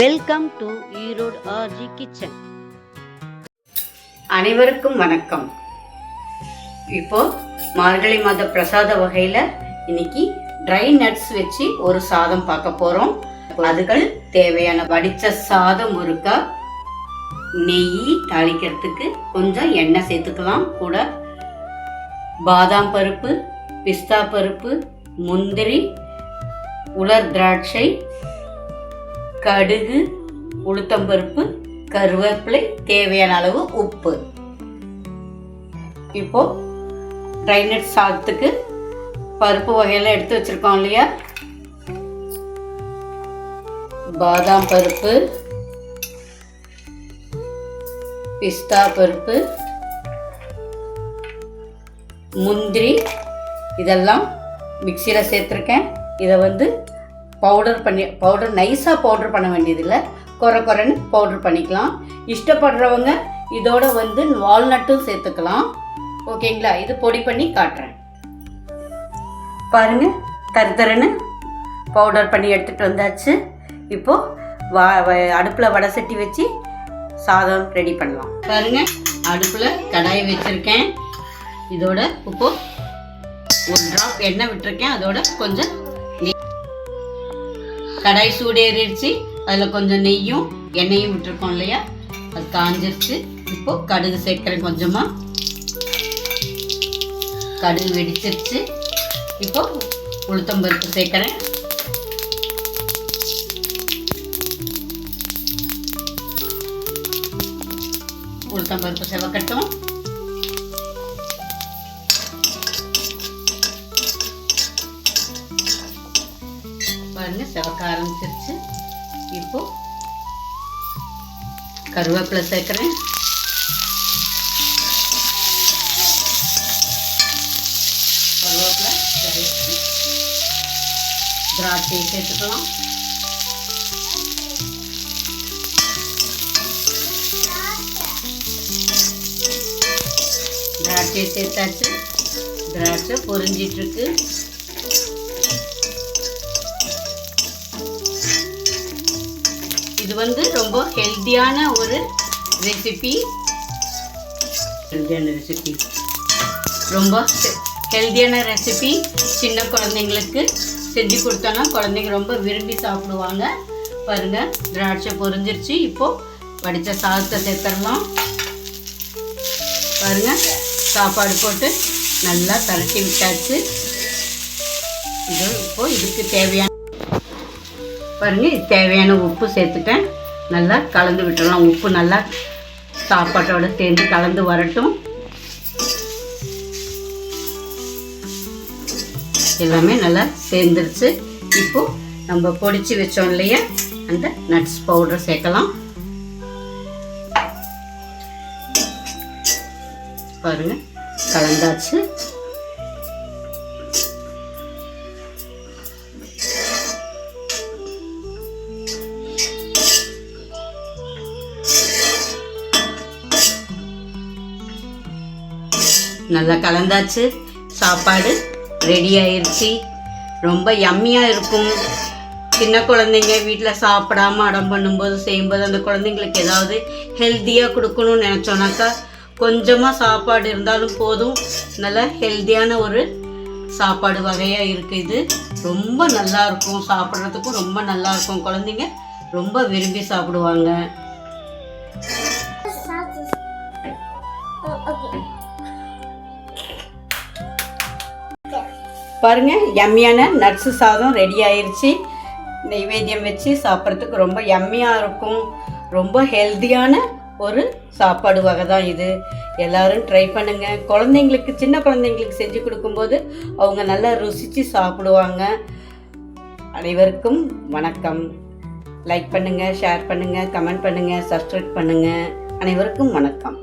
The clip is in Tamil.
Welcome to Erode RG kitchen அனைவருக்கும் வணக்கம். இப்போ மார்கழி மாத பிரசாத வகையில் இன்னைக்கு ட்ரை நட்ஸ் வச்சு ஒரு சாதம் பார்க்க போகிறோம் அதுகள் தேவையான வடித்த சாதம் முறுக்கா நெய் தாளிக்கிறதுக்கு கொஞ்சம் எண்ணெய் சேர்த்துக்கலாம். கூட பாதாம் பருப்பு பிஸ்தா பருப்பு முந்திரி உலர் திராட்சை கடுகு உளுத்தம்பருப்பு கருவேப்பிலை தேவையான அளவு உப்பு. இப்போ ட்ரைனட் சாதத்துக்கு பருப்பு வகையெல்லாம் எடுத்து வச்சிருக்கோம் இல்லையா? பாதாம் பருப்பு பிஸ்தா பருப்பு முந்திரி இதெல்லாம் மிக்சியில் சேர்த்துருக்கேன். இதை வந்து பவுடர் பண்ணி பவுடர் நைஸாக பவுடர் பண்ண வேண்டியதில்லை. குறை குறைன்னு பவுடர் பண்ணிக்கலாம். இஷ்டப்படுறவங்க இதோட வந்து வால்நட்டும் சேர்த்துக்கலாம். ஓகேங்களா? இது பொடி பண்ணி காட்டுறேன். பாருங்க தருத்தருன்னு பவுடர் பண்ணி எடுத்துகிட்டு வந்தாச்சு. இப்போது வா அடுப்பில் வடை சட்டி வச்சு சாதம் ரெடி பண்ணலாம். பாருங்க அடுப்பில் கடாய் வச்சுருக்கேன். இதோட இப்போ ஒரு ட்ராப் எண்ணெய் விட்டுருக்கேன். அதோட கொஞ்சம் கடாய் சூடேறிடுச்சு. அதில் கொஞ்சம் நெய்யும் எண்ணெயும் விட்டுருக்கோம் இல்லையா? அது காஞ்சிருச்சு. இப்போ கடுகு சேர்க்குறேன் கொஞ்சமாக கடுகு வெடிச்சிருச்சு. இப்போ உளுத்தம்பருப்பு சேர்க்குறேன். உளுத்தம்பருப்பு செவக்கட்டும். பாருங்கள் செவக்க ஆரம்பிச்சிருச்சு. இப்போ கருவேப்பிலை சேர்க்குறேன். கருவேப்பிலை திராட்சை. சேர்த்துக்கலாம். திராட்சை சேர்த்தாச்சு. திராட்சை பொரிஞ்சிட்டு வந்து ரொம்ப ஹெல்த்தியான ஒரு ரெசிபி ஹெல்த்தியான ரெசிபி ரொம்ப ஹெல்த்தியான ரெசிபி சின்ன குழந்தைங்களுக்கு செஞ்சு கொடுத்தோன்னா குழந்தைங்க ரொம்ப விரும்பி சாப்பிடுவாங்க. பாருங்க திராட்சை பொரிஞ்சிருச்சு. இப்போ வடித்த சாதத்தை சேர்த்துடலாம். பாருங்க சாப்பாடு போட்டு நல்லா தரட்டி விட்டாச்சு. இது இப்போ இதுக்கு தேவையான பண்ணி தேவையான உப்பு சேர்த்துட்டேன். நல்லா கலந்து விட்டுறலாம் உப்பு நல்லா சாப்பாட்டோட சேர்ந்து கலந்து வரட்டும். எல்லாமே நல்லா சேர்ந்துருச்சு. இப்போ நம்ம பொடிச்சு வச்சோம் இல்லையா அந்த நட்ஸ் பவுடர் சேர்க்கலாம். பாருங்க கலந்தாச்சு. நல்லா கலந்தாச்சு. சாப்பாடு ரெடி ஆயிடுச்சு ரொம்ப யம்மியாக இருக்கும். சின்ன குழந்தைங்க வீட்டில் சாப்பிடாம அடம் பண்ணும்போது செய்யும்போது அந்த குழந்தைங்களுக்கு ஏதாவது ஹெல்த்தியாக கொடுக்கணும்னு நினச்சோன்னாக்கா கொஞ்சமாக சாப்பாடு இருந்தாலும் போதும். நல்ல ஹெல்த்தியான ஒரு சாப்பாடு வகையாக இருக்குது இது. ரொம்ப நல்லாயிருக்கும் சாப்பிட்றதுக்கும் ரொம்ப நல்லாயிருக்கும் குழந்தைங்க ரொம்ப விரும்பி சாப்பிடுவாங்க. Oh, பாருங்கள் யம்மியான நட்ஸு சாதம் ரெடி ஆயிடுச்சு நைவேத்தியம் வச்சு சாப்பிட்றதுக்கு ரொம்ப யம்மியாக இருக்கும். ரொம்ப ஹெல்த்தியான ஒரு சாப்பாடு வகை தான் இது. எல்லாரும் ட்ரை பண்ணுங்கள் குழந்தைங்களுக்கு சின்ன குழந்தைங்களுக்கு செஞ்சு கொடுக்கும்போது அவங்க நல்லா ருசித்து சாப்பிடுவாங்க. அனைவருக்கும் வணக்கம். லைக் பண்ணுங்கள் ஷேர் பண்ணுங்கள் கமெண்ட் பண்ணுங்கள் சப்ஸ்கிரைப் பண்ணுங்கள் அனைவருக்கும் வணக்கம்.